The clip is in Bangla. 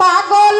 পাগল